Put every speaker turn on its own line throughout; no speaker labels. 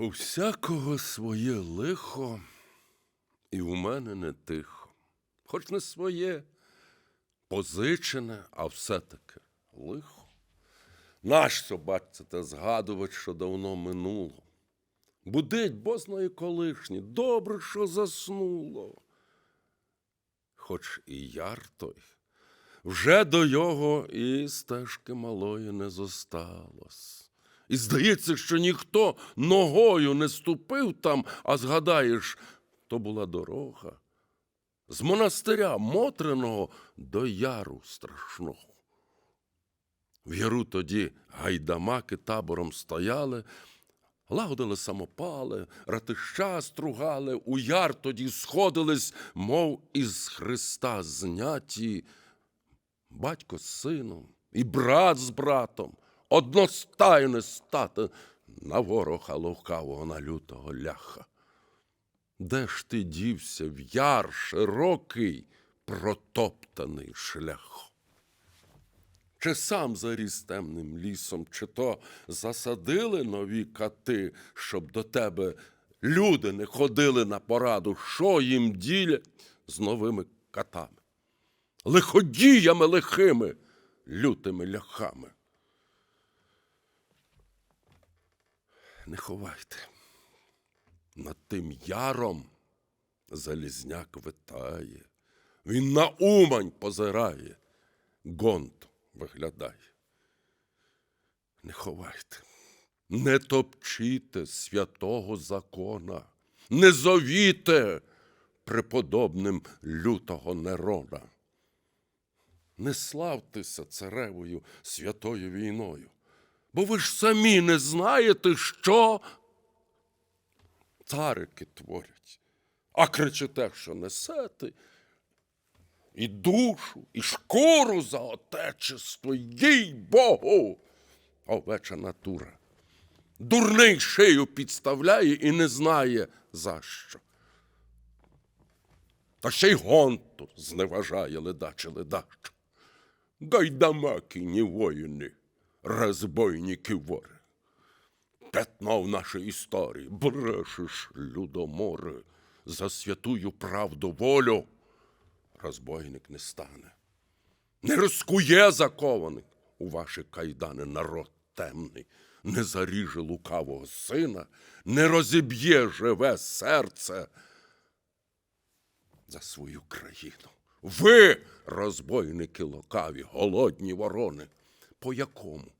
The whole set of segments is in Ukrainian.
У всякого своє лихо, і у мене не тихо. Хоч не своє, позичене, а все-таки лихо. Нащо, бачите, згадувати, що давно минуло? Будить бозної колишні, добре, що заснуло. Хоч і яр той, вже до його і стежки малої не зосталось. І здається, що ніхто ногою не ступив там, а згадаєш, то була дорога з монастиря Мотриного до яру страшного. В яру тоді гайдамаки табором стояли, лагодили самопали, ратища стругали, у яр тоді сходились, мов із Христа зняті батько з сином і брат з братом, одностайне стати на ворога лукавого на лютого ляха. Де ж ти дівся в яр широкий, протоптаний шлях? Чи сам заріс темним лісом, чи то засадили нові кати, щоб до тебе люди не ходили на пораду, що їм ділять з новими катами? Лиходіями лихими, лютими ляхами. Не ховайте. Над тим яром залізняк витає. Він на умань позирає, гонт виглядає. Не ховайте, не топчіте святого закона, не зовіте преподобним лютого Нерона. Не славтеся царевою святою війною, бо ви ж самі не знаєте, що царики творять, а кричите, що несете і душу, і шкуру за отечество, їй Богу, овеча натура. Дурний шию підставляє і не знає за що. Та ще й гонту зневажає ледаче ледащо. Гайдамаки, воїни, розбойники вори. Пятно в нашій історії, брешеш, людоморе, за святую правду волю розбойник не стане. Не розкує закований у ваші кайдани народ темний, не заріже лукавого сина, не розіб'є живе серце за свою країну. Ви, розбойники лукаві, голодні ворони, по якому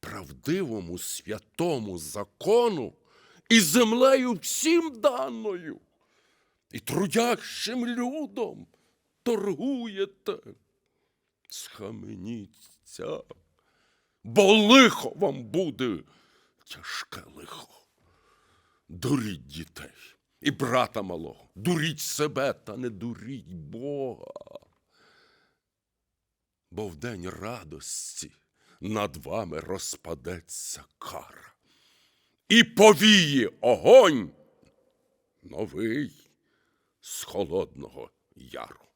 правдивому святому закону і землею всім даною, і трудящим людом торгуєте. Схаменіться, бо лихо вам буде тяжке лихо. Дуріть дітей і брата малого, дуріть себе та не дуріть Бога. Бо в день радості над вами розпадеться кара. І повіє огонь новий з холодного яру.